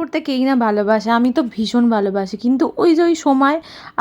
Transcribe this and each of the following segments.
করতে কেই না ভালোবাসে, আমি তো ভীষণ ভালোবাসি। কিন্তু ওই যে ওই সময়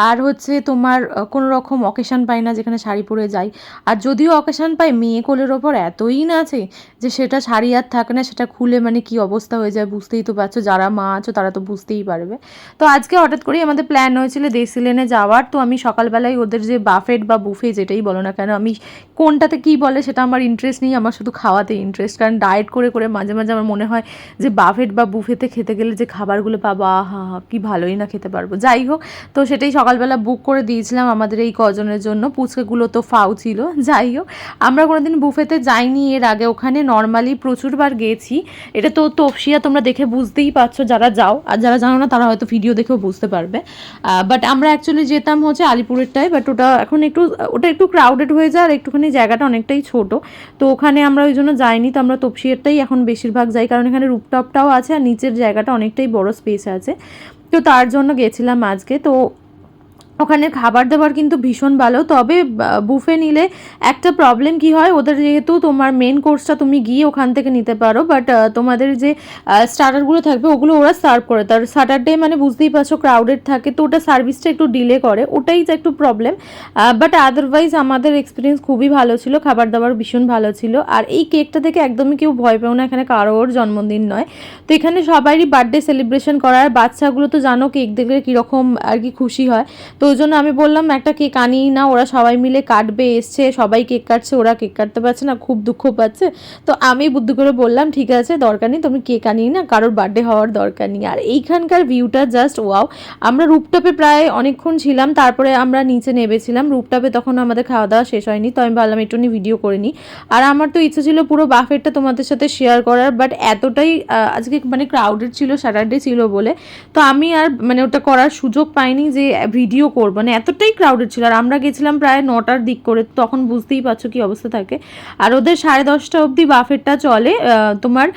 আর হচ্ছে তোমার কোনো রকম অকেশান পাই না যেখানে শাড়ি পরে যাই। আর যদিও অকেশান পাই, মেয়ে কোলের ওপর এতই না আছে যে সেটা শাড়ি আর থাকে না, সেটা খুলে মানে কি অবস্থা হয়ে যায় বুঝতেই তো পারছ। যারা মা আছো তারা তো বুঝতেই পারবে। তো আজকে হঠাৎ করেই আমাদের প্ল্যান হয়েছিল দেশি লেনে যাওয়ার। তো আমি সকালবেলায় ওদের যে বাফেট বা বুফে যেটাই বলো না কেন, আমি কোনটাতে কি বলে সেটা আমার ইন্টারেস্ট নেই, আমার শুধু খাওয়াতে ইন্টারেস্ট কারণ ডায়েট করে করে মাঝে মাঝে আমার মনে হয় যে বাফেট বা বুফেতে খেতে গেলে যে খাবারগুলো পাবো, আহা, কি ভালোই না খেতে পারব। যাই হোক, তো সেটাই সকালবেলা বুক করে দিয়েছিলাম আমাদের এই কজনের জন্য। পুচকেগুলো তো ফাও ছিল, যাই হোক, আমরা কোনোদিন বুফেতে যাইনি এর আগে। ওখানে নর্মালি প্রচুরবার গেছি। এটা তো তপসিয়া তোমরা দেখে বুঝতেই পারছ, যারা যাও, আর যারা জানো না, তারা হয়তো ভিডিও দেখেও বুঝতে পারবে। বাট আমরা অ্যাকচুয়ালি যেতাম হচ্ছে আলিপুরেরটায় বাট ওটা এখন একটু, ওটা একটু ক্রাউডেড হয়ে যায়, আর একটুখানি জায়গাটা অনেকটাই ছোট। তো ওখানে আমরা ওই জন্য যাইনি, তো আমরা তপসিয়ারটাই এখন বেশিরভাগ যাই, কারণ এখানে রুপটপটাও আছে, আর নিচের জায়গাটা অনেকটাই বড় স্পেস আছে। তো তার জন্য গেছিলাম আজকে। তো ওখানে খাবার দাবার কিন্তু ভীষণ ভালো। তবে বুফে নিলে একটা প্রবলেম কি হয়? ওদের যেহেতু তোমার মেন কোর্সটা তুমি গিয়ে ওখান থেকে নিতে পারো বাট তোমাদের যে স্টার্টারগুলো থাকবে, ওগুলো ওরা সার্ভ করে। তার স্যাটারডে মানে বুঝতেই পারছ ক্রাউডেড থাকে, তো ওটা সার্ভিসটা একটু ডিলে করে। ওটাই যে একটু প্রবলেম বাট আদারওয়াইজ আমাদের এক্সপিরিয়েন্স খুবই ভালো ছিল, খাবার দাবার ভীষণ ভালো ছিল। আর এই কেকটা থেকে একদমই কেউ ভয় পেও না, এখানে কারোর জন্মদিন নয়। তো এখানে সবারই বার্থডে সেলিব্রেশন করার, বাচ্চাগুলো তো জানো কেক দেখলে কীরকম আর কি খুশি হয়। তো ওই জন্য আমি বললাম, একটা কেক আনিই না, ওরা সবাই মিলে কাটবে, এসছে, সবাই কেক কাটছে, ওরা কেক কাটতে পারছে না, খুব দুঃখ পাচ্ছে। তো আমি বুদ্ধি করে বললাম, ঠিক আছে, দরকার নেই, তুমি কেক আনিই না, কারোর বার্থডে হওয়ার দরকার নেই। আর এইখানকার ভিউটা জাস্ট ওয়াও আমরা রুপটপে প্রায় অনেকক্ষণ ছিলাম, তারপরে আমরা নিচে নেমেছিলাম রুপটপে তখন আমাদের খাওয়া দাওয়া শেষ হয়নি, তো আমি ভাবলাম, একটুখানি ভিডিও করে নিই। আর আমার তো ইচ্ছে ছিল পুরো বাফেটটা তোমাদের সাথে শেয়ার করার বাট এতটাই আজকে মানে ক্রাউডেড ছিল স্যাটারডে ছিল বলে। তো আমি আর মানে ওটা করার সুযোগ পাইনি যে ভিডিও করব? মানে এতটাই ক্রাউডেড ছিল। আর আমরা গেছিলাম প্রায় নটার দিক করে, তখন বুঝতেই পারছ কি অবস্থা থাকে। আর ওদের সাড়ে দশটা অবধি বাফেটটা চলে তোমার,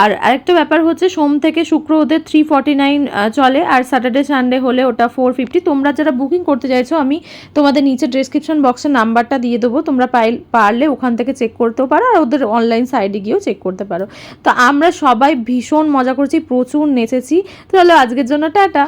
আর আরেকটা ব্যাপার হচ্ছে, সোম থেকে শুক্র ওদের থ্রি ফর্টি নাইন চলে, আর স্যাটারডে সানডে হলে ওটা ফোর ফিফটি তোমরা যারা বুকিং করতে চাইছো, আমি তোমাদের নিচে ডেসক্রিপশন বক্সে নাম্বারটা দিয়ে দেবো। তোমরা পাই পারলে ওখান থেকে চেক করতেও পারো, আর ওদের অনলাইন সাইডে গিয়েও চেক করতে পারো। তো আমরা সবাই ভীষণ মজা করছি, প্রচুর নেচেছি। তো চলো আজকের জন্য টাটা।